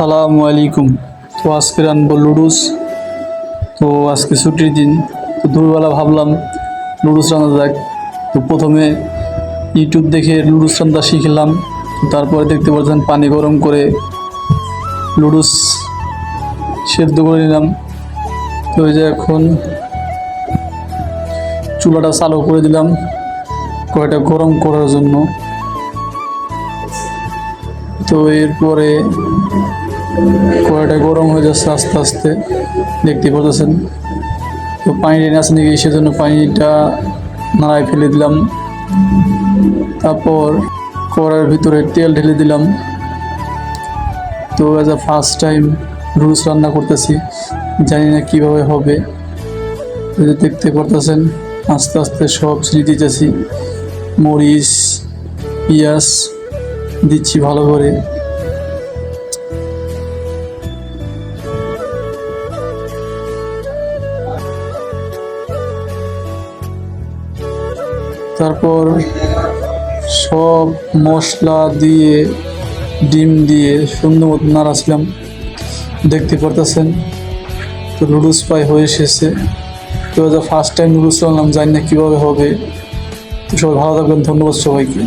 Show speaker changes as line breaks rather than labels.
আসসালামু আলাইকুম। তো আজকে রানবো লুডুস। তো আজকে ছুটির দিন, তো দুপুরবেলা ভাবলাম লুডুস রান্না যাক। তো প্রথমে ইউটিউব দেখে লুডুস রান্না শিখলাম। তারপরে দেখতে পাচ্ছেন পানি গরম করে লুডুস সেদ্ধ করে নিলাম। তো এই যে এখন চুলাটা চালু করে দিলাম কয়টা গরম করার জন্য। তো এরপরে কড়াইটা গরম হয়ে যাচ্ছে আস্তে আস্তে। দেখতে পাচ্ছেন তো পানি টেনে আসে নাকি সেজন্য পানিটা নাড়ায় ফেলে দিলাম। তারপর কড়াইয়ের ভিতরে তেল ঢেলে দিলাম। তো অ্যাজ আ ফার্স্ট টাইম রুস রান্না করতেছি। জানি না কীভাবে হবে। দেখতে পারতেছেন, আস্তে আস্তে সব চিনি দিতেছি। মরিচ, পেঁয়াজ দিচ্ছি ভালো করে। তারপর সব মশলা দিয়ে, ডিম দিয়ে সুন্দর মতো নাড়াছিলাম। দেখতে পারতেছেন, তো নুডলস পাই হয়ে এসেছে। তো ফার্স্ট টাইম নুডলস রান্নাম জানি না কীভাবে হবে। তো সবাই ভালো থাকবেন, ধন্যবাদ সবাইকে।